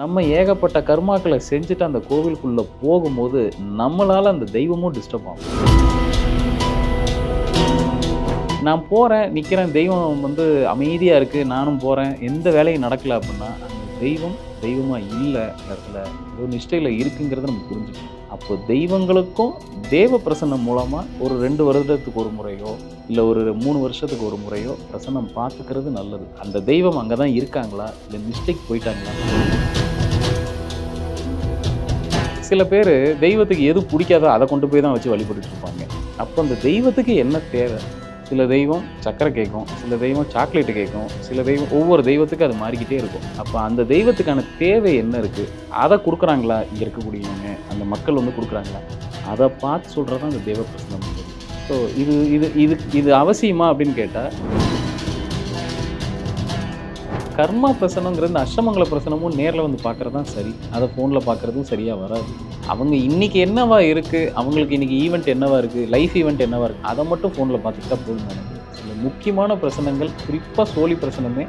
நம்ம ஏகப்பட்ட கர்மாக்களை செஞ்சுட்டு அந்த கோவிலுக்குள்ளே போகும்போது நம்மளால் அந்த தெய்வமும் டிஸ்டர்ப் ஆகும். நான் போகிறேன் நிற்கிறேன் தெய்வம் வந்து அமைதியாக இருக்குது நானும் போகிறேன் எந்த வேலையும் நடக்கல அப்படின்னா அந்த தெய்வம் தெய்வமாக இல்லை இடத்துல ஒரு நிஷ்டையில் இருக்குங்கிறத நம்ம புரிஞ்சுக்கணும். அப்போ தெய்வங்களுக்கும் தேவ பிரசன்னம் மூலமாக ஒரு ரெண்டு வருடத்துக்கு ஒரு முறையோ இல்லை ஒரு மூணு வருஷத்துக்கு ஒரு முறையோ பிரசன்னம் பார்த்துக்கிறது நல்லது. அந்த தெய்வம் அங்கே தான் இருக்காங்களா? இல்லை மிஸ்டேக் போயிட்டாங்களா? சில பேர் தெய்வத்துக்கு எது பிடிக்காதோ அதை கொண்டு போய் தான் வச்சு வழிபட்டு இருப்பாங்க அப்போ அந்த தெய்வத்துக்கு என்ன தேவை? சில தெய்வம் சக்கரை கேட்கும் சில தெய்வம் சாக்லேட்டு கேட்கும் சில தெய்வம் ஒவ்வொரு தெய்வத்துக்கும் அது மாறிக்கிட்டே இருக்கும். அப்போ அந்த தெய்வத்துக்கான தேவை என்ன இருக்குது அதை கொடுக்குறாங்களா? இங்கே இருக்கக்கூடியவங்க அந்த மக்கள் வந்து கொடுக்குறாங்களா? அதை பார்த்து சொல்கிறது தான் அந்த தெய்வ பிரசனம். ஸோ இது இது இது இது அவசியமா அப்படின்னு கேட்டால் கர்மா பிரசனங்கிறது அஷ்டமங்கல பிரசனமும் நேரில் வந்து பார்க்குறது தான் சரி. அதை ஃபோனில் பார்க்குறதும் சரியாக வராது. அவங்க இன்றைக்கி என்னவா இருக்குது அவங்களுக்கு இன்றைக்கி ஈவெண்ட் என்னவா இருக்குது லைஃப் ஈவெண்ட் என்னவா இருக்குது அதை மட்டும் ஃபோனில் பார்த்துக்கிட்டா போதும் எனக்கு சில முக்கியமான பிரசனங்கள் குறிப்பாக சோழி பிரச்சனமே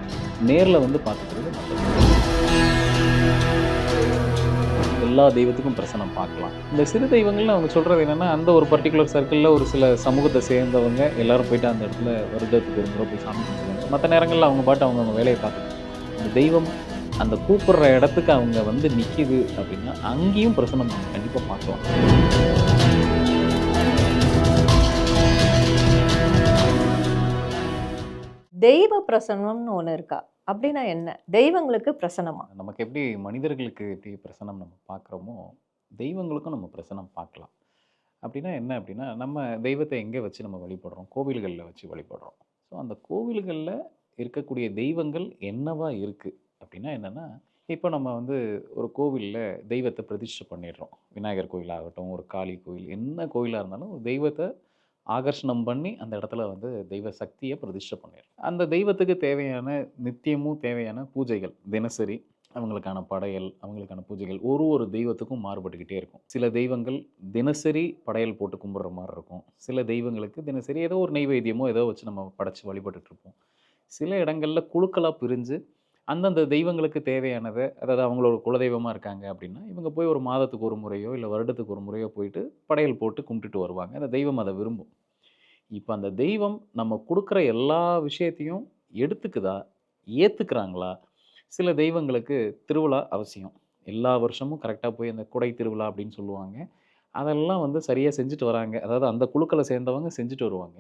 நேரில் வந்து பார்த்துக்கிறது நல்லது. எல்லா தெய்வத்துக்கும் பிரசனம் பார்க்கலாம். இந்த சிறு தெய்வங்கள்னு அவங்க சொல்கிறது என்னென்னா அந்த ஒரு பர்டிகுலர் சர்க்கிளில் ஒரு சில சமூகத்தை சேர்ந்தவங்க எல்லாரும் போயிட்டு அந்த இடத்துல வருடத்துக்கு ஒரு முறை போய் சாமி கும்பிடுவாங்க. மற்ற நேரங்களில் அவங்க பாட்டு அவங்க அவங்க வேலையை பார்த்துட்டு தெய்வம் அந்த கூப்பிடுற இடத்துக்கு அவங்க வந்து நிற்கிது அப்படின்னா அங்கேயும் பிரசனம் நம்ம கண்டிப்பாக பார்க்கலாம். தெய்வ பிரசன்னம்னு ஒன்று இருக்கா? அப்படின்னா என்ன? தெய்வங்களுக்கு பிரசனமா நமக்கு எப்படி மனிதர்களுக்கு எப்படி பிரசனம் நம்ம பார்க்குறோமோ தெய்வங்களுக்கும் நம்ம பிரசனம் பார்க்கலாம். அப்படின்னா என்ன அப்படின்னா நம்ம தெய்வத்தை எங்கே வச்சு நம்ம வழிபடுறோம்? கோவில்களில் வச்சு வழிபடுறோம். ஸோ அந்த கோவில்களில் இருக்கக்கூடிய தெய்வங்கள் என்னவா இருக்குது அப்படின்னா என்னென்னா இப்போ நம்ம வந்து ஒரு கோவிலில் தெய்வத்தை பிரதிஷ்டை பண்ணிடுறோம். விநாயகர் கோயிலாகட்டும் ஒரு காளி கோயில் என்ன கோயிலாக இருந்தாலும் ஒரு தெய்வத்தை ஆகர்ஷணம் பண்ணி அந்த இடத்துல வந்து தெய்வ சக்தியை பிரதிஷ்டை பண்ணிடுறோம். அந்த தெய்வத்துக்கு தேவையான நித்தியமும் தேவையான பூஜைகள் தினசரி அவங்களுக்கான படையல் அவங்களுக்கான பூஜைகள் ஒரு ஒரு தெய்வத்துக்கும் மாறுபட்டுக்கிட்டே இருக்கும். சில தெய்வங்கள் தினசரி படையல் போட்டு கும்பிட்ற மாதிரி இருக்கும். சில தெய்வங்களுக்கு தினசரி ஏதோ ஒரு நெய்வேத்தியமோ ஏதோ வச்சு நம்ம படைச்சு வழிபட்டுட்டு இருப்போம். சில இடங்களில் குழுக்களாக பிரிஞ்சு அந்தந்த தெய்வங்களுக்கு தேவையானதை அதாவது அவங்களோட குலதெய்வமாக இருக்காங்க அப்படின்னா இவங்க போய் ஒரு மாதத்துக்கு ஒரு முறையோ இல்லை வருடத்துக்கு ஒரு முறையோ போயிட்டு படையல் போட்டு கும்பிட்டுட்டு வருவாங்க. அந்த தெய்வம் அதை விரும்பும். இப்போ அந்த தெய்வம் நம்ம கொடுக்குற எல்லா விஷயத்தையும் எடுத்துக்குதா ஏற்றுக்கிறாங்களா சில தெய்வங்களுக்கு திருவிழா அவசியம். எல்லா வருஷமும் கரெக்டாக போய் அந்த குடை திருவிழா அப்படின்னு சொல்லுவாங்க. அதெல்லாம் வந்து சரியாக செஞ்சுட்டு வராங்க. அதாவது அந்த குழுக்களை சேர்ந்தவங்க செஞ்சுட்டு வருவாங்க.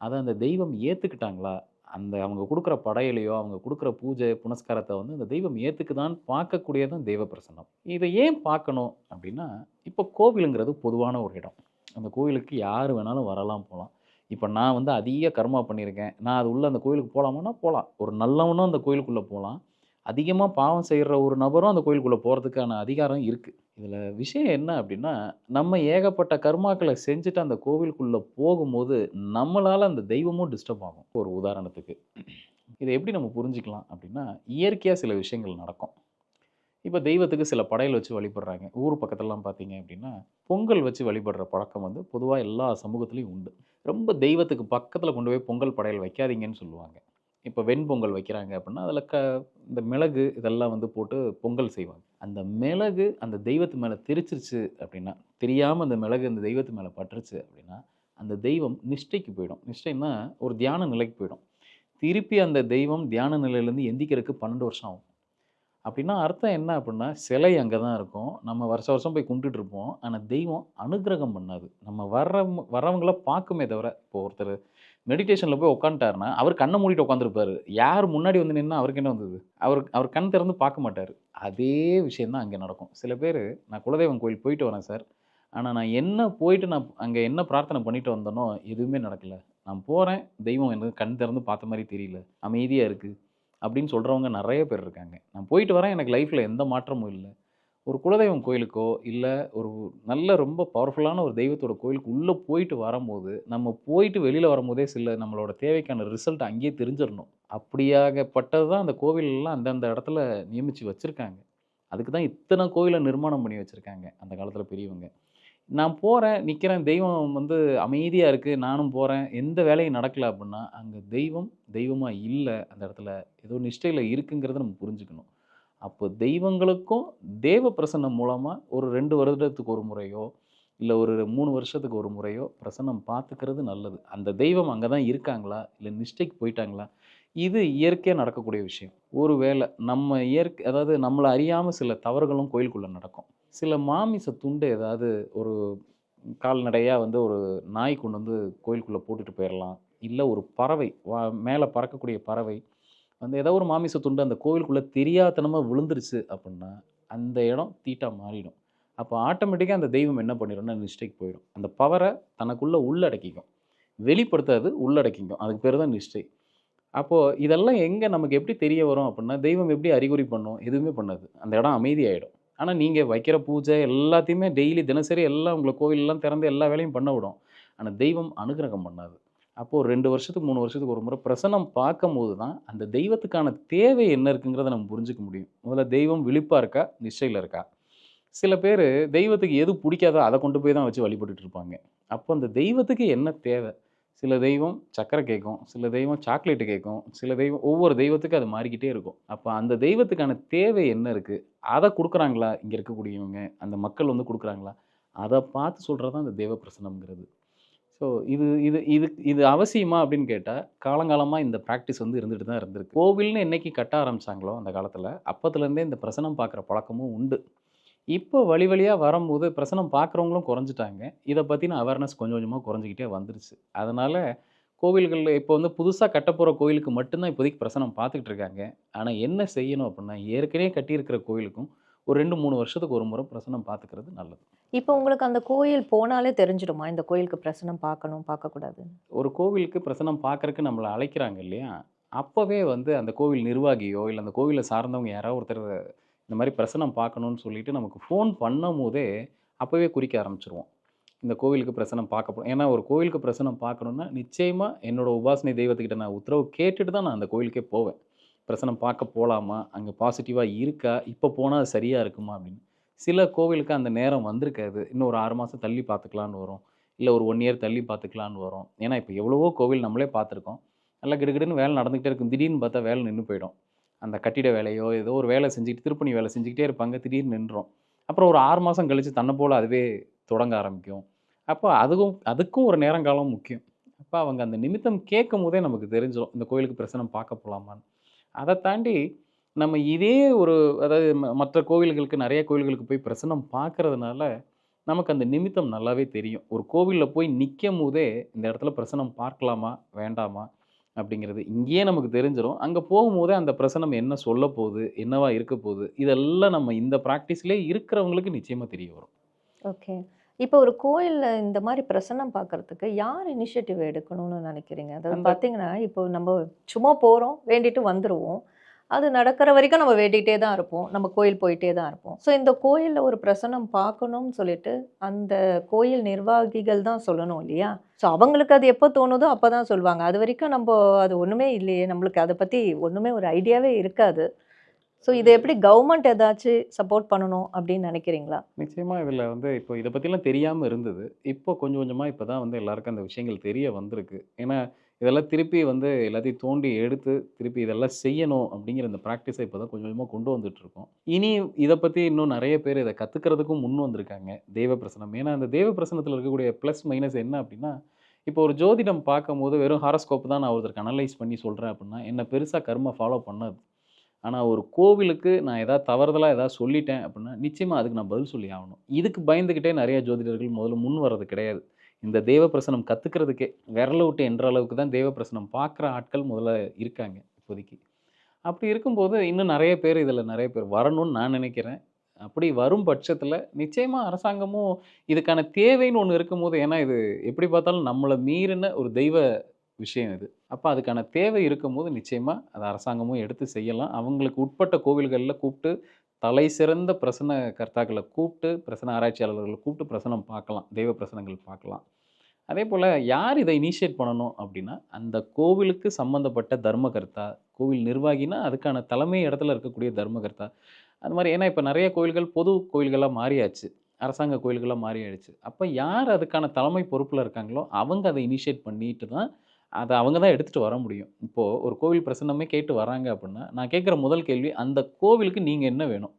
அதை அந்த தெய்வம் ஏற்றுக்கிட்டாங்களா அந்த அவங்க கொடுக்குற படையிலையோ அவங்க கொடுக்குற பூஜை புனஸ்காரத்தை வந்து அந்த தெய்வம் ஏற்றுக்குதான்னு பார்க்கக்கூடியதான் தெய்வ பிரசன்னம். இதை ஏன் பார்க்கணும் அப்படின்னா இப்போ கோவிலுங்கிறது பொதுவான ஒரு இடம். அந்த கோவிலுக்கு யார் வேணாலும் வரலாம் போகலாம் இப்போ நான் வந்து அதிக கர்மா பண்ணியிருக்கேன். நான் அது உள்ளே அந்த கோயிலுக்கு போகலாமான்னா போகலாம் ஒரு நல்லவனும் அந்த கோயிலுக்குள்ளே போகலாம் அதிகமாக பாவம் செய்கிற ஒரு நபரும் அந்த கோயிலுக்குள்ளே போகிறதுக்கான அதிகாரம் இருக்குது இதில் விஷயம் என்ன அப்படின்னா நம்ம ஏகப்பட்ட கர்மாக்களை செஞ்சுட்டு அந்த கோவிலுக்குள்ளே போகும்போது நம்மளால் அந்த தெய்வமும் டிஸ்டர்ப் ஆகும். ஒரு உதாரணத்துக்கு. இதை எப்படி நம்ம புரிஞ்சுக்கலாம் அப்படின்னா இயற்கையாக சில விஷயங்கள் நடக்கும். இப்போ தெய்வத்துக்கு சில படையல் வச்சு வழிபடுறாங்க. ஊர் பக்கத்துலலாம் பார்த்தீங்க அப்படின்னா பொங்கல் வச்சு வழிபடுற பழக்கம் வந்து பொதுவாக எல்லா சமூகத்துலேயும் உண்டு. ரொம்ப தெய்வத்துக்கு பக்கத்தில் கொண்டு போய் பொங்கல் படையல் வைக்காதீங்கன்னு சொல்லுவாங்க. இப்போ வெண்பொங்கல் வைக்கிறாங்க அப்படின்னா அதில் க இந்த மிளகு இதெல்லாம் வந்து போட்டு பொங்கல் செய்வாங்க. அந்த மிளகு அந்த தெய்வத்து மேலே தெரிச்சிருச்சு அப்படின்னா தெரியாமல் அந்த மிளகு அந்த தெய்வத்து மேலே பட்டுருச்சு அப்படின்னா அந்த தெய்வம் நிஷ்டைக்கு போயிடும். நிஷ்டைன்னா ஒரு தியான நிலைக்கு போயிடும். திருப்பி அந்த தெய்வம் தியான நிலையிலேருந்து எந்திக்கிறதுக்கு பன்னெண்டு வருஷம் ஆகும். அப்படின்னா அர்த்தம் என்ன அப்படின்னா சிலை அங்கே தான் இருக்கும். நம்ம வருஷ வருஷம் போய் கும்பிட்டுட்டு இருப்போம். ஆனால் தெய்வம் அனுகிரகம் பண்ணாது. நம்ம வர்ற வரவங்கள பார்க்குமே தவிர இப்போ ஒருத்தர் மெடிடேஷனில் போய் உட்காந்துட்டாருன்னா அவர் கண்ணை மூடிட்டு உட்காந்துருப்பாரு யார் முன்னாடி வந்து நின்னா அவருக்கு என்ன வந்தது? அவர் அவர் கண் திறந்து பார்க்க மாட்டார். அதே விஷயந்தான் அங்கே நடக்கும். சில பேர் நான் குலதெய்வம் கோயில் போயிட்டு வரேன் சார். ஆனால் நான் என்ன போயிட்டு நான் அங்கே என்ன பிரார்த்தனை பண்ணிட்டு வந்தேனோ எதுவுமே நடக்கலை. நான் போகிறேன் தெய்வம் எனக்கு கண் திறந்து பார்த்த மாதிரி தெரியல. அமைதியாக இருக்குது அப்படின்னு சொல்கிறவங்க நிறைய பேர் இருக்காங்க. நான் போயிட்டு வரேன். எனக்கு லைஃப்பில் எந்த மாற்றமும் இல்லை. ஒரு குலதெய்வம் கோயிலுக்கோ இல்லை ஒரு நல்ல ரொம்ப பவர்ஃபுல்லான ஒரு தெய்வத்தோட கோயிலுக்கு உள்ளே போயிட்டு வரும்போது நம்ம போயிட்டு வெளியில் வரும்போதே சில நம்மளோட தேவைக்கான ரிசல்ட் அங்கேயே தெரிஞ்சிடணும். அப்படியாகப்பட்டது தான் அந்த கோவிலெல்லாம் அந்தந்த இடத்துல நியமித்து வச்சுருக்காங்க. அதுக்கு தான் இத்தனை கோயிலை நிர்மாணம் பண்ணி வச்சுருக்காங்க அந்த காலத்தில் பெரியவங்க. நான் போகிறேன் நிற்கிறேன் தெய்வம் வந்து அமைதியாக இருக்குது நானும் போகிறேன் எந்த வேலையும் நடக்கல அப்படின்னா அங்கே தெய்வம் தெய்வமாக இல்லை அந்த இடத்துல ஏதோ நிஷ்டையில் இருக்குங்கிறத நம்ம புரிஞ்சுக்கணும். அப்போ தெய்வங்களுக்கும் தேவ பிரசன்னம் மூலமாக ஒரு ரெண்டு வருடத்துக்கு ஒரு முறையோ இல்லை ஒரு மூணு வருஷத்துக்கு ஒரு முறையோ பிரசன்னம் பார்த்துக்கிறது நல்லது. அந்த தெய்வம் அங்கே தான் இருக்காங்களா? இல்லை நிஷ்டைக்கு போயிட்டாங்களா? இது இயற்கையாக நடக்கக்கூடிய விஷயம். ஒரு வேளை நம்ம இயற்கை அதாவது நம்மளை அறியாமல் சில தவறுகளும் கோயிலுக்குள்ளே நடக்கும். சில மாமிச துண்டு ஏதாவது ஒரு கால்நடையாக வந்து ஒரு நாய் கொண்டு வந்து கோயிலுக்குள்ளே போட்டுட்டு போயிடலாம் இல்லை ஒரு பறவை வா மேலே பறக்கக்கூடிய பறவை வந்து ஏதோ ஒரு மாமிச துண்டு அந்த கோவிலுக்குள்ளே தெரியாதனமாக விழுந்துருச்சு அப்படின்னா அந்த இடம் தீட்டா மாறிடும். அப்போ ஆட்டோமேட்டிக்காக அந்த தெய்வம் என்ன பண்ணிடும்னா நிஷ்டைக்கு போயிடும். அந்த பவரை தனக்குள்ளே உள்ளடக்கிக்கும். வெளிப்படுத்தாது உள்ளடக்கிக்கும். அதுக்கு பேர் தான் நிஷ்டை. அப்போது இதெல்லாம் எங்கே நமக்கு எப்படி தெரிய வரும் அப்படின்னா தெய்வம் எப்படி அறிகுறி பண்ணும்? எதுவுமே பண்ணாது. அந்த இடம் அமைதியாகிடும் ஆனால் நீங்கள் வைக்கிற பூஜை எல்லாத்தையுமே டெய்லி தினசரி எல்லாம் உங்களை கோவிலெலாம் திறந்து எல்லா வேலையும் பண்ண விடும். ஆனால் தெய்வம் அனுகிரகம் பண்ணாது. அப்போது ரெண்டு வருஷத்துக்கு மூணு வருஷத்துக்கு ஒரு முறை பிரசனம் பார்க்கும்போது தான் அந்த தெய்வத்துக்கான தேவை என்ன இருக்குங்கிறத நம்ம புரிஞ்சுக்க முடியும். முதல்ல தெய்வம் விழிப்பாக இருக்கா? நிச்சயில் இருக்கா? சில பேர் தெய்வத்துக்கு எது பிடிக்காதோ அதை கொண்டு போய் தான் வச்சு வழிபட்டுட்டு இருப்பாங்க. அப்போ அந்த தெய்வத்துக்கு என்ன தேவை? சில தெய்வம் சக்கரை கேட்கும் சில தெய்வம் சாக்லேட்டு கேட்கும் சில தெய்வம் ஒவ்வொரு தெய்வத்துக்கும் அது மாறிக்கிட்டே இருக்கும். அப்போ அந்த தெய்வத்துக்கான தேவை என்ன இருக்குது அதை கொடுக்குறாங்களா? இங்கே இருக்கக்கூடியவங்க அந்த மக்கள் வந்து கொடுக்குறாங்களா? அதை பார்த்து சொல்கிறது தான் அந்த தெய்வ பிரசனம்ங்கிறது. ஸோ இது இது இது இது அவசியமா அப்படின்னு கேட்டால் காலங்காலமாக இந்த ப்ராக்டிஸ் வந்து இருந்துட்டு தான் இருந்திருக்கு. கோவில்னு என்னைக்கு கட்ட ஆரம்பிச்சாங்களோ அந்த காலத்தில் அப்பத்துலேருந்தே இந்த பிரசனம் பார்க்குற பழக்கமும் உண்டு. இப்போ வழி வழியாக வரும்போது பிரசனம் பார்க்குறவங்களும் குறைஞ்சிட்டாங்க. இதை பற்றின அவேர்னஸ் கொஞ்சம் கொஞ்சமாக குறைஞ்சிக்கிட்டே வந்துருச்சு. அதனால் கோவில்களில் இப்போ வந்து புதுசாக கட்டப்போகிற கோயிலுக்கு மட்டும்தான் இப்போதைக்கு பிரசனம் பார்த்துக்கிட்டு இருக்காங்க. ஆனால் என்ன செய்யணும் அப்படின்னா ஏற்கனவே கட்டியிருக்கிற கோயிலுக்கும் ஒரு ரெண்டு மூணு வருஷத்துக்கு ஒரு முறை பிரசனம் பார்த்துக்கிறது நல்லது. இப்போ உங்களுக்கு அந்த கோயில் போனாலே தெரிஞ்சிடுமா? இந்த கோயிலுக்கு பிரசனம் பார்க்கணும் பார்க்கக்கூடாது ஒரு கோவிலுக்கு பிரசனம் பார்க்கறக்கு நம்மளை அழைக்கிறாங்க இல்லையா? அப்போவே வந்து அந்த கோவில் நிர்வாகியோ இல்லை அந்த கோவிலை சார்ந்தவங்க யாராவது ஒருத்தர் இந்த மாதிரி பிரசனம் பார்க்கணும்னு சொல்லிட்டு நமக்கு ஃபோன் பண்ணும் போதே அப்போவே குறிக்க ஆரம்பிச்சிருவோம். இந்த கோவிலுக்கு பிரசனம் பார்க்க போ ஏன்னா ஒரு கோவிலுக்கு பிரசனம் பார்க்கணுன்னா நிச்சயமாக என்னோட உபாசனை தெய்வத்துக்கிட்ட நான் உத்தரவு கேட்டுட்டு தான் நான் அந்த கோவிலுக்கே போவேன். பிரசனம் பார்க்க போகலாமா அங்கே பாசிட்டிவாக இருக்கா? இப்போ போனால் அது சரியாக இருக்குமா அப்படின்னு. சில கோவிலுக்கு அந்த நேரம் வந்திருக்காது. இன்னும் ஒரு ஆறு மாதம் தள்ளி பார்த்துக்கலான்னு வரும். இல்லை ஒரு ஒன் இயர் தள்ளி பார்த்துக்கலான்னு வரும். ஏன்னா இப்போ எவ்வளவோ கோவில் நம்மளே பார்த்துருக்கோம். நல்லா கிடுகிடுன்னு வேலை நடந்துக்கிட்டே இருக்கும். திடீர்னு பார்த்தா வேலை நின்று போயிடும். அந்த கட்டிட வேலையோ ஏதோ ஒரு வேலை செஞ்சுக்கிட்டு திருப்பணி வேலை செஞ்சுக்கிட்டே இருப்பாங்க. திடீர்னு நின்றோம். அப்புறம் ஒரு ஆறு மாதம் கழித்து தன்னை போல் அதுவே தொடங்க ஆரம்பிக்கும். அப்போ அதுக்கும் அதுக்கும் ஒரு நேரங்காலம் முக்கியம். அப்போ அவங்க அந்த நிமித்தம் கேட்கும் போதே நமக்கு தெரிஞ்சிடும் இந்த கோயிலுக்கு பிரசனம் பார்க்க போகலாமான்னு அதை தாண்டி நம்ம இதே ஒரு அதாவது ம- மற்ற கோவில்களுக்கு நிறைய கோவில்களுக்கு போய் பிரசனம் பார்க்கறதுனால நமக்கு அந்த நிமித்தம் நல்லாவே தெரியும். ஒரு கோவிலில் போய் நிற்கும் போதே இந்த இடத்துல பிரசனம் பார்க்கலாமா வேண்டாமா அப்படிங்கிறது இங்கேயே நமக்கு தெரிஞ்சிடும் அங்கே போகும்போதே அந்த பிரசனம் என்ன சொல்ல போகுது என்னவா இருக்க போகுது இதெல்லாம் நம்ம இந்த ப்ராக்டிஸ்லேயே இருக்கிறவங்களுக்கு நிச்சயமாக தெரிய வரும். ஓகே இப்போ ஒரு கோயில்ல இந்த மாதிரி பிரசன்னம் பார்க்கறதுக்கு யார் இனிஷியேட்டிவ் எடுக்கணும்னு நினைக்கிறீங்க? அதாவது பார்த்தீங்கன்னா இப்போ நம்ம சும்மா போகிறோம் வேண்டிட்டு வந்துடுவோம் அது நடக்கிற வரைக்கும் நம்ம வேண்டிகிட்டே தான் இருப்போம். நம்ம கோயில் போயிட்டே தான் இருப்போம். ஸோ இந்த கோயிலில் ஒரு பிரசன்னம் பார்க்கணும்னு சொல்லிட்டு அந்த கோயில் நிர்வாகிகள் தான் சொல்லணும் இல்லையா? ஸோ அவங்களுக்கு அது எப்போ தோணுதோ அப்போ தான் சொல்லுவாங்க. அது வரைக்கும் நம்ம அது ஒன்றுமே இல்லையே. நம்மளுக்கு அதை பற்றி ஒன்றுமே ஒரு ஐடியாவே இருக்காது. ஸோ இதை எப்படி கவர்மெண்ட் ஏதாச்சும் சப்போர்ட் பண்ணணும் அப்படின்னு நினைக்கிறீங்களா? நிச்சயமாக இதில் வந்து இப்போ இதை பற்றிலாம் தெரியாமல் இருந்தது. இப்போ கொஞ்சம் கொஞ்சமாக இப்போ தான் வந்து எல்லாருக்கும் அந்த விஷயங்கள் தெரிய வந்திருக்கு. ஏன்னா இதெல்லாம் திருப்பி வந்து எல்லாத்தையும் தோண்டி எடுத்து திருப்பி இதெல்லாம் செய்யணும் அப்படிங்கிற இந்த ப்ராக்டிஸை இப்போ தான் கொஞ்சம் கொஞ்சமாக கொண்டு வந்துட்டுருக்கோம் இனி இதை பற்றி இன்னும் நிறைய பேர் இதை கற்றுக்கிறதுக்கும் முன் வந்திருக்காங்க. தெய்வ பிரசனம். ஏன்னா அந்த தெய்வ பிரசனத்தில் இருக்கக்கூடிய ப்ளஸ் மைனஸ் என்ன அப்படின்னா இப்போ ஒரு ஜோதிடம் பார்க்கும்போது வெறும் ஹாரஸ்கோப் தான் நான் ஒருத்தருக்கு அனலைஸ் பண்ணி சொல்கிறேன் அப்படின்னா என்ன பெருசாக கர்மை ஃபாலோ பண்ணது. ஆனால் ஒரு கோவிலுக்கு நான் ஏதாவது தவறுதலாக எதாவது சொல்லிட்டேன் அப்படின்னா நிச்சயமாக அதுக்கு நான் பதில் சொல்லி ஆகணும். இதுக்கு பயந்துக்கிட்டே நிறைய ஜோதிடர்கள் முதல்ல முன் வர்றது கிடையாது. இந்த தெய்வ பிரசனம் கற்றுக்கிறதுக்கே விரல விட்டு என்ற அளவுக்கு தான் தெய்வ பிரசனம் பார்க்குற ஆட்கள் முதல்ல இருக்காங்க இப்போதைக்கு. அப்படி இருக்கும்போது இன்னும் நிறைய பேர் இதில் நிறைய பேர் வரணும்னு நான் நினைக்கிறேன். அப்படி வரும் பட்சத்தில் நிச்சயமாக அரசாங்கமும் இதுக்கான தேவைன்னு ஒன்று இருக்கும்போது ஏன்னா இது எப்படி பார்த்தாலும் நம்மளை மீறின ஒரு தெய்வ விஷயம் இது. அப்போ அதுக்கான தேவை இருக்கும்போது நிச்சயமாக அது அரசாங்கமும் எடுத்து செய்யலாம். அவங்களுக்கு உட்பட்ட கோவில்களில் கூப்பிட்டு தலை சிறந்த பிரசன கர்த்தாக்களை கூப்பிட்டு பிரசன ஆராய்ச்சியாளர்களை கூப்பிட்டு பிரசனம் பார்க்கலாம். தெய்வ பிரசனங்கள் பார்க்கலாம். அதே போல் யார் இதை இனிஷியேட் பண்ணணும் அப்படின்னா அந்த கோவிலுக்கு சம்மந்தப்பட்ட தர்மகர்த்தா கோவில் நிர்வாகினா அதுக்கான தலைமை இடத்துல இருக்கக்கூடிய தர்மகர்த்தா. அது மாதிரி ஏன்னா இப்போ நிறைய கோவில்கள் பொது கோவில்களாக மாறியாச்சு. அரசாங்க கோயில்களாக மாறியாயிடுச்சு. அப்போ யார் அதுக்கான தலைமை பொறுப்பில் இருக்காங்களோ அவங்க அதை இனிஷியேட் பண்ணிட்டு தான் அதை அவங்க தான் எடுத்துகிட்டு வர முடியும். இப்போது ஒரு கோவில் பிரசன்னமே கேட்டு வராங்க அப்படின்னா நான் கேட்குற முதல் கேள்வி அந்த கோவிலுக்கு நீங்கள் என்ன வேணும்?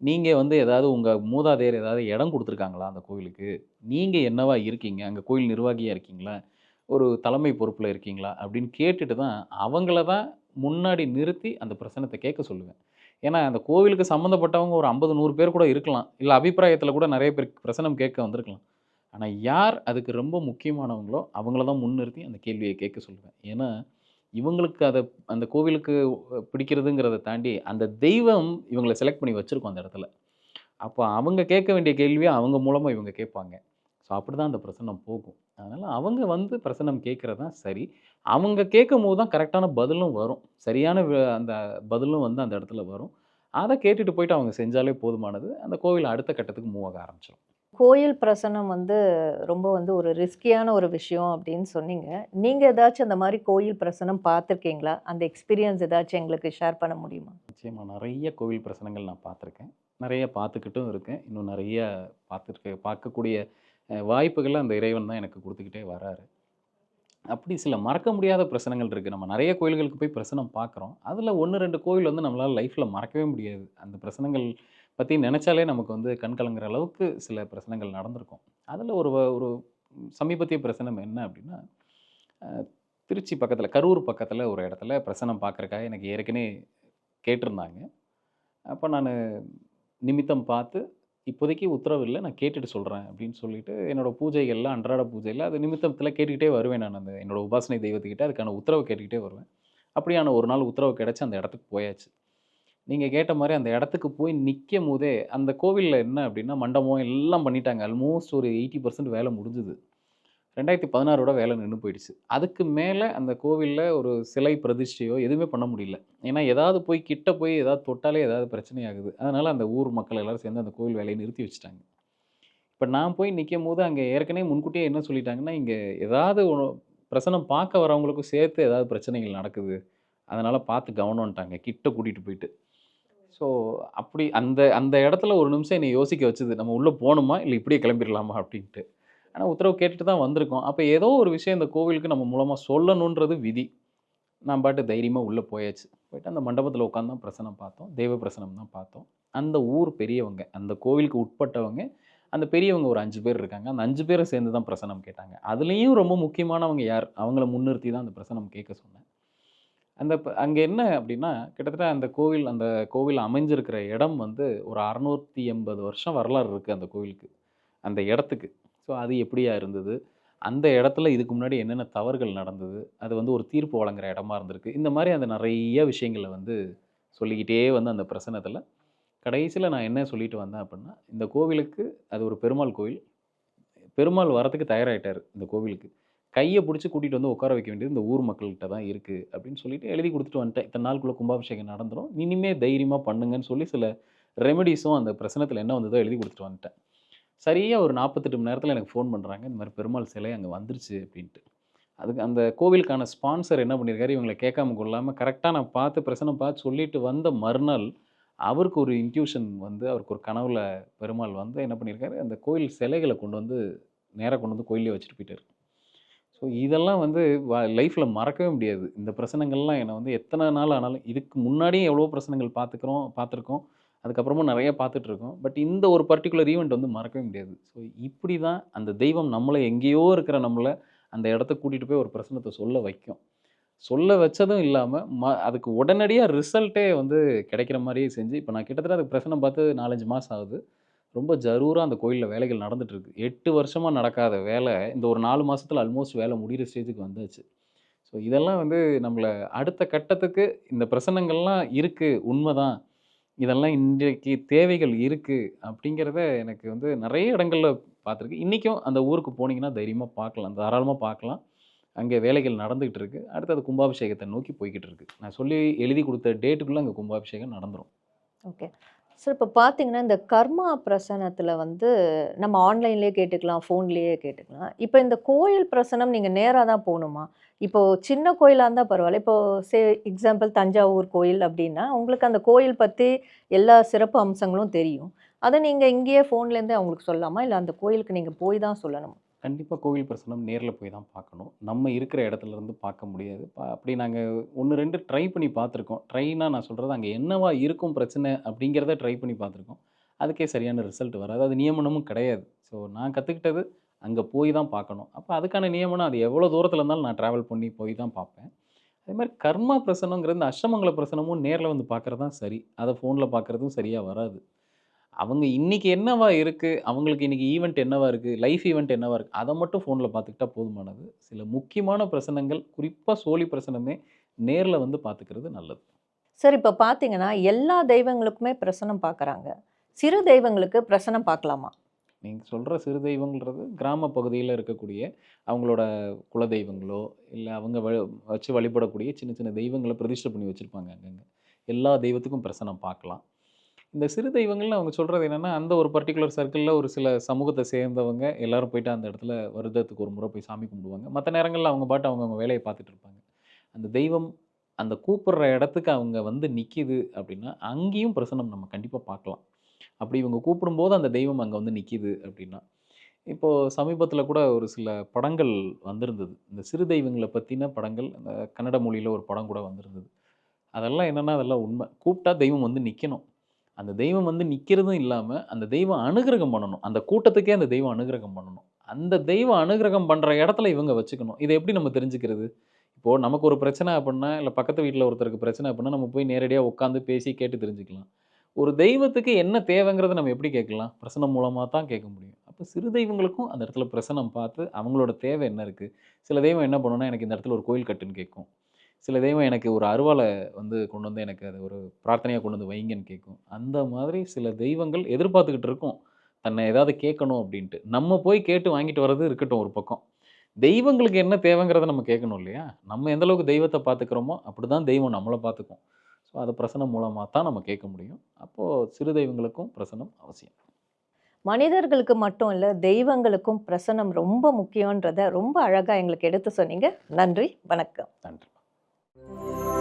நீங்கள் வந்து ஏதாவது உங்கள் மூதாதையர் ஏதாவது இடம் கொடுத்துருக்காங்களா அந்த கோவிலுக்கு? நீங்கள் என்னவா இருக்கீங்க? அங்கே கோயில் நிர்வாகியாக இருக்கீங்களா? ஒரு தலைமை பொறுப்பில் இருக்கீங்களா? அப்படின்னு கேட்டுட்டு தான் அவங்கள தான் முன்னாடி நிறுத்தி அந்த பிரச்சனத்தை கேட்க சொல்லுவேன். ஏன்னா அந்த கோவிலுக்கு சம்மந்தப்பட்டவங்க ஒரு ஐம்பது நூறு பேர் கூட இருக்கலாம். இல்லை அபிப்பிராயத்தில் கூட நிறைய பேர் பிரசனம் கேட்க வந்திருக்கலாம். ஆனால் யார் அதுக்கு ரொம்ப முக்கியமானவங்களோ அவங்கள தான் முன்னிறுத்தி அந்த கேள்வியை கேட்க சொல்லுவேன். ஏன்னா இவங்களுக்கு அதை அந்த கோவிலுக்கு பிடிக்கிறதுங்கிறத தாண்டி அந்த தெய்வம் இவங்களை செலக்ட் பண்ணி வச்சுருக்கோம் அந்த இடத்துல. அப்போ அவங்க கேட்க வேண்டிய கேள்வியை அவங்க மூலமாக இவங்க கேட்பாங்க. ஸோ அப்படி தான் அந்த பிரசன்னம் போகும். அதனால் அவங்க வந்து பிரசன்னம் கேட்குறது தான் சரி. அவங்க கேட்கும் போது தான் கரெக்டான பதிலும் வரும். சரியான அந்த பதிலும் வந்து அந்த இடத்துல வரும். அதை கேட்டுட்டு போயிட்டு அவங்க செஞ்சாலே போதுமானது. அந்த கோவில் அடுத்த கட்டத்துக்கு மூவ் ஆக ஆரம்பிச்சிடும் கோயில் பிரசனம் வந்து ரொம்ப வந்து ஒரு ரிஸ்கியான ஒரு விஷயம் அப்படின்னு சொன்னீங்க. நீங்கள் ஏதாச்சும் அந்த மாதிரி கோயில் பிரசனம் பார்த்துருக்கீங்களா? அந்த எக்ஸ்பீரியன்ஸ் ஏதாச்சும் எங்களுக்கு ஷேர் பண்ண முடியுமா? நிச்சயமாக நிறைய கோவில் பிரசனங்கள் நான் பார்த்துருக்கேன். நிறைய பார்த்துக்கிட்டும் இருக்கேன். இன்னும் நிறைய பார்த்துருக்க பார்க்கக்கூடிய வாய்ப்புகளை அந்த இறைவன் தான் எனக்கு கொடுத்துக்கிட்டே வராரு. அப்படி சில மறக்க முடியாத பிரசனங்கள் இருக்குது நம்ம நிறைய கோயில்களுக்கு போய் பிரசனம் பார்க்குறோம். அதில் ஒன்று ரெண்டு கோயில் வந்து நம்மளால் லைஃப்பில் மறக்கவே முடியாது. அந்த பிரசனங்கள் பற்றி நினச்சாலே நமக்கு வந்து கண் கலங்குற அளவுக்கு சில பிரச்சனைகள் நடந்திருக்கும். அதில் ஒரு ஒரு சமீபத்திய பிரச்சனை என்ன அப்படின்னா திருச்சி பக்கத்தில் கரூர் பக்கத்தில் ஒரு இடத்துல பிரசனம் பார்க்குறக்காக எனக்கு ஏற்கனவே கேட்டிருந்தாங்க. அப்போ நான் நிமித்தம் பார்த்து இப்போதைக்கு உத்தரவு இல்லை நான் கேட்டுட்டு சொல்கிறேன் அப்படின்னு சொல்லிட்டு என்னோடய பூஜைகள்லாம் அன்றாட பூஜையில் அது நிமித்தத்தில் கேட்டுக்கிட்டே வருவேன் நான். அந்த என்னோடய உபாசனை தெய்வத்துக்கிட்ட அதுக்கான உத்தரவு கேட்டுக்கிட்டே வருவேன். அப்படியான ஒரு நாள் உத்தரவு கிடச்சி அந்த இடத்துக்கு போயாச்சு. நீங்கள் கேட்ட மாதிரி அந்த இடத்துக்கு போய் நிற்கும் போதே அந்த கோவிலில் என்ன அப்படின்னா மண்டபம் எல்லாம் பண்ணிட்டாங்க. ஆல்மோஸ்ட் ஒரு எயிட்டி பர்சன்ட் வேலை முடிஞ்சுது. ரெண்டாயிரத்தி பதினாறோட வேலை நின்று போயிடுச்சு. அதுக்கு மேலே அந்த கோவிலில் ஒரு சிலை பிரதிஷ்டையோ எதுவுமே பண்ண முடியல. ஏன்னா ஏதாவது போய் கிட்ட போய் ஏதாவது தொட்டாலே ஏதாவது பிரச்சனை ஆகுது அதனால் அந்த ஊர் மக்கள் எல்லோரும் சேர்ந்து அந்த கோவில் வேலையை நிறுத்தி வச்சுட்டாங்க. இப்போ நான் போய் நிற்கும் போது அங்கே ஏற்கனவே முன்கூட்டியே என்ன சொல்லிட்டாங்கன்னா இங்கே ஏதாவது பிரசனம் பார்க்க வரவங்களுக்கும் சேர்த்து ஏதாவது பிரச்சனைகள் நடக்குது. அதனால் பார்த்து கவனம்ட்டாங்க கிட்ட கூட்டிகிட்டு போயிட்டு. ஸோ அப்படி அந்த அந்த இடத்துல ஒரு நிமிஷம் என்னை யோசிக்க வச்சுது நம்ம உள்ளே போகணுமா இல்லை இப்படியே கிளம்பிடலாமா அப்படின்ட்டு. ஆனால் உத்தரவு கேட்டுட்டு தான் வந்திருக்கோம். அப்போ ஏதோ ஒரு விஷயம் இந்த கோவிலுக்கு நம்ம மூலமாக சொல்லணுன்றது விதி. நான் பாட்டு தைரியமாக உள்ளே போயாச்சு. போயிட்டு அந்த மண்டபத்தில் உட்காந்து தான் பிரசனம் பார்த்தோம். தெய்வ பிரசனம் தான் பார்த்தோம். அந்த ஊர் பெரியவங்க அந்த கோவிலுக்கு உட்பட்டவங்க அந்த பெரியவங்க ஒரு அஞ்சு பேர் இருக்காங்க. அந்த அஞ்சு பேரை சேர்ந்து தான் பிரசனம் கேட்டாங்க. அதுலேயும் ரொம்ப முக்கியமானவங்க யார்? அவங்கள முன்னிறுத்தி தான் அந்த பிரசனம் கேட்க சொன்னேன். அந்த அங்கே என்ன அப்படின்னா கிட்டத்தட்ட அந்த கோவில் அந்த கோவில் அமைஞ்சிருக்கிற இடம் வந்து ஒரு அறநூற்றி எண்பது வருஷம் வரலாறு இருக்குது அந்த கோவிலுக்கு. அந்த இடத்துக்கு. ஸோ அது எப்படியா இருந்தது? அந்த இடத்துல இதுக்கு முன்னாடி என்னென்ன தவறுகள் நடந்தது? அது வந்து ஒரு தீர்ப்பு வழங்குற இடமா இருந்திருக்கு. இந்த மாதிரி அந்த நிறைய விஷயங்களை வந்து சொல்லிக்கிட்டே வந்து அந்த பிரசனத்தில் கடைசியில் நான் என்ன சொல்லிட்டு வந்தேன் அப்படின்னா இந்த கோவிலுக்கு அது ஒரு பெருமாள் கோவில். பெருமாள் வரத்துக்கு தயாராகிட்டார் இந்த கோவிலுக்கு. கையை பிடிச்சி கூட்டிகிட்டு வந்து உட்கார வைக்க வேண்டியது இந்த ஊர் மக்கள்கிட்ட தான் இருக்குது அப்படின்னு சொல்லிட்டு எழுதி கொடுத்துட்டு வந்துட்டேன். இத்தனை நாளுக்குள்ளே கும்பாபிஷேகம் நடந்துடும் இனிமே தைரியமாக பண்ணுங்கன்னு சொல்லி சில ரெமெடிஸும் அந்த பிரசனத்தில் என்ன வந்ததோ எழுதி கொடுத்துட்டு வந்துட்டேன். சரியாக ஒரு நாற்பத்தெட்டு மணி நேரத்தில் எனக்கு ஃபோன் பண்ணுறாங்க இந்த மாதிரி பெருமாள் சிலை அங்கே வந்துருச்சு அப்படின்ட்டு. அதுக்கு அந்த கோவிலுக்கான ஸ்பான்சர் என்ன பண்ணியிருக்காரு இவங்களை கேட்காம கொள்ளாமல் கரெக்டாக நான் பார்த்து பிரசனம் பார்த்து சொல்லிட்டு வந்த மறுநாள் அவருக்கு ஒரு இன்ட்யூஷன் வந்து அவருக்கு ஒரு கனவுல பெருமாள் வந்து என்ன பண்ணியிருக்காரு அந்த கோயில் சிலைகளை கொண்டு வந்து நேராக கொண்டு வந்து கோயிலே வச்சுட்டு போயிட்டார். ஸோ இதெல்லாம் வந்து லைஃப்பில் மறக்கவே முடியாது. இந்த பிரச்சனைகள்லாம் என்னை வந்து எத்தனை நாள் ஆனாலும் இதுக்கு முன்னாடியும் எவ்வளோ பிரச்சனைகள் பார்த்துக்கிறோம் பார்த்துருக்கோம். அதுக்கப்புறமும் நிறைய பார்த்துட்ருக்கோம். பட் இந்த ஒரு பர்டிகுலர் ஈவெண்ட் வந்து மறக்கவே முடியாது. ஸோ இப்படி தான் அந்த தெய்வம் நம்மளை எங்கேயோ இருக்கிற நம்மளை அந்த இடத்த கூட்டிகிட்டு போய் ஒரு பிரச்சனத்தை சொல்ல வைக்கும். சொல்ல வச்சதும் இல்லாமல் ம அதுக்கு உடனடியாக ரிசல்ட்டே வந்து கிடைக்கிற மாதிரியே செஞ்சு இப்போ நான் கிட்டத்தட்ட அதுக்கு பிரச்சனை பார்த்து நாலஞ்சு மாதம் ஆகுது. ரொம்ப ஜரூராக அந்த கோயிலில் வேலைகள் நடந்துட்டு இருக்கு எட்டு வருஷமாக நடக்காத வேலை இந்த ஒரு நாலு மாதத்தில் ஆல்மோஸ்ட் வேலை முடிகிற ஸ்டேஜுக்கு வந்தாச்சு. ஸோ இதெல்லாம் வந்து நம்மளை அடுத்த கட்டத்துக்கு இந்த பிரசனங்கள்லாம் இருக்குது உண்மைதான். இதெல்லாம் இன்றைக்கு தேவைகள் இருக்குது அப்படிங்கிறத எனக்கு வந்து நிறைய இடங்களில் பார்த்துருக்கு. இன்றைக்கும் அந்த ஊருக்கு போனீங்கன்னா தைரியமாக பார்க்கலாம் தாராளமாக பார்க்கலாம். அங்கே வேலைகள் நடந்துக்கிட்டு இருக்குது அடுத்து அது கும்பாபிஷேகத்தை நோக்கி போய்கிட்டு இருக்கு நான் சொல்லி எழுதி கொடுத்த டேட்டுக்குள்ளே அங்கே கும்பாபிஷேகம் நடந்துரும். ஓகே சார் இப்போ பார்த்தீங்கன்னா இந்த கர்மா பிரசனத்தில் வந்து நம்ம ஆன்லைன்லேயே கேட்டுக்கலாம் ஃபோன்லேயே கேட்டுக்கலாம். இப்போ இந்த கோயில் பிரசனம் நீங்கள் நேராக தான் போகணுமா? இப்போது சின்ன கோயிலாக இருந்தால் பரவாயில்ல. இப்போ சே எக்ஸாம்பிள் தஞ்சாவூர் கோயில் அப்படின்னா உங்களுக்கு அந்த கோயில் பற்றி எல்லா சிறப்பு அம்சங்களும் தெரியும். அதை நீங்கள் இங்கேயே ஃபோன்லேருந்தே அவங்களுக்கு சொல்லலாமா? இல்லை அந்த கோயிலுக்கு நீங்கள் போய் தான் சொல்லணும்? கண்டிப்பாக கோவில் பிரசனம் நேரில் போய் தான் பார்க்கணும். நம்ம இருக்கிற இடத்துல இருந்து பார்க்க முடியாது. பா அப்படி நாங்கள் ஒன்று ரெண்டு ட்ரை பண்ணி பார்த்துருக்கோம். ட்ரைனா நான் சொல்கிறது அங்கே என்னவா இருக்கும் பிரச்சனை அப்படிங்கிறத ட்ரை பண்ணி பார்த்துருக்கோம். அதுக்கே சரியான ரிசல்ட் வராது. அது நியமனமும் கிடையாது. ஸோ நான் கற்றுக்கிட்டது அங்கே போய் தான் பார்க்கணும். அப்போ அதுக்கான நியமனம் அது எவ்வளோ தூரத்தில் இருந்தாலும் நான் ட்ராவல் பண்ணி போய் தான் பார்ப்பேன். அதே மாதிரி கர்மா பிரசனங்கிறது அஷ்டமங்கல பிரசனமும் நேரில் வந்து பார்க்குறது தான் சரி. அதை ஃபோனில் பார்க்குறதும் சரியாக வராது. அவங்க இன்னைக்கு என்னவா இருக்குது அவங்களுக்கு இன்னைக்கு ஈவெண்ட் என்னவா இருக்குது லைஃப் ஈவெண்ட் என்னவா இருக்குது அதை மட்டும் ஃபோனில் பார்த்துக்கிட்டா போதுமானது. சில முக்கியமான பிரசனங்கள் குறிப்பாக சோழி பிரசனமே நேரில் வந்து பார்த்துக்கிறது நல்லது. சார் இப்போ பார்த்தீங்கன்னா எல்லா தெய்வங்களுக்குமே பிரசனம் பார்க்குறாங்க. சிறு தெய்வங்களுக்கு பிரசனம் பார்க்கலாமா? நீங்கள் சொல்கிற சிறு தெய்வங்கிறது கிராம பகுதியில் இருக்கக்கூடிய அவங்களோட குல தெய்வங்களோ இல்லை அவங்க வச்சு வழிபடக்கூடிய சின்ன சின்ன தெய்வங்களை பிரதிஷ்டை பண்ணி வச்சுருப்பாங்க அங்கங்கே. எல்லா தெய்வத்துக்கும் பிரசனம் பார்க்கலாம். இந்த சிறு தெய்வங்கள்னு அவங்க சொல்கிறது என்னென்னா அந்த ஒரு பர்டிகுலர் சர்க்கிளில் ஒரு சில சமூகத்தை சேர்ந்தவங்க எல்லாரும் போயிட்டு அந்த இடத்துல வருடத்துக்கு ஒரு முறை போய் சாமி கும்பிடுவாங்க. மற்ற நேரங்களில் அவங்க பாட்டு அவங்கவுங்க வேலையை பார்த்துட்டு இருப்பாங்க. அந்த தெய்வம் அந்த கூப்பிடுற இடத்துக்கு அவங்க வந்து நிற்கிது அப்படின்னா அங்கேயும் பிரசனம் நம்ம கண்டிப்பாக பார்க்கலாம். அப்படி இவங்க கூப்பிடும்போது அந்த தெய்வம் அங்கே வந்து நிற்கிது அப்படின்னா இப்போது சமீபத்தில் கூட ஒரு சில படங்கள் வந்திருந்தது. இந்த சிறு தெய்வங்களை பற்றின படங்கள் அந்த கன்னட மொழியில் ஒரு படம் கூட வந்திருந்தது. அதெல்லாம் என்னென்னா அதெல்லாம் உண்மை. கூப்பிட்டா தெய்வம் வந்து நிற்கணும் அந்த தெய்வம் வந்து நிற்கிறதும் இல்லாமல் அந்த தெய்வம் அனுகிரகம் பண்ணணும். அந்த கூட்டத்துக்கே அந்த தெய்வம் அனுகிரகம் பண்ணணும். அந்த தெய்வம் அனுகிரகம் பண்ணுற இடத்துல இவங்க வச்சுக்கணும். இதை எப்படி நம்ம தெரிஞ்சுக்கிறது? இப்போது நமக்கு ஒரு பிரச்சனை அப்படின்னா இல்லை பக்கத்து வீட்டில் ஒருத்தருக்கு பிரச்சனை அப்படின்னா நம்ம போய் நேரடியாக உட்காந்து பேசி கேட்டு தெரிஞ்சுக்கலாம். ஒரு தெய்வத்துக்கு என்ன தேவைங்கிறத நம்ம எப்படி கேட்கலாம்? பிரசனம் மூலமாக தான் கேட்க முடியும். அப்போ சிறு தெய்வங்களுக்கும் அந்த இடத்துல பிரசனம் பார்த்து அவங்களோட தேவை என்ன இருக்குது சில தெய்வம் என்ன பண்ணுன்னா எனக்கு இந்த இடத்துல ஒரு கோயில் கட்டுன்னு கேட்கும். சில தெய்வம் எனக்கு ஒரு அருவாளை வந்து கொண்டு வந்து எனக்கு அது ஒரு பிரார்த்தனையாக கொண்டு வந்து வைங்கன்னு கேட்கும். அந்த மாதிரி சில தெய்வங்கள் எதிர்பார்த்துக்கிட்டு இருக்கும். தன்னை ஏதாவது கேட்கணும் அப்படின்ட்டு. நம்ம போய் கேட்டு வாங்கிட்டு வர்றது இருக்கட்டும் ஒரு பக்கம். தெய்வங்களுக்கு என்ன தேவைங்கிறத நம்ம கேட்கணும் இல்லையா? நம்ம எந்த அளவுக்கு தெய்வத்தை பார்த்துக்கிறோமோ அப்படி தான் தெய்வம் நம்மளை பார்த்துக்கும். ஸோ அது பிரசனம் மூலமாக தான் நம்ம கேட்க முடியும். அப்போது சிறு தெய்வங்களுக்கும் பிரசனம் அவசியம். மனிதர்களுக்கு மட்டும் இல்லை தெய்வங்களுக்கும் பிரசனம் ரொம்ப முக்கியன்றத ரொம்ப அழகாக எங்களுக்கு எடுத்து சொன்னீங்க. நன்றி வணக்கம். நன்றி. Música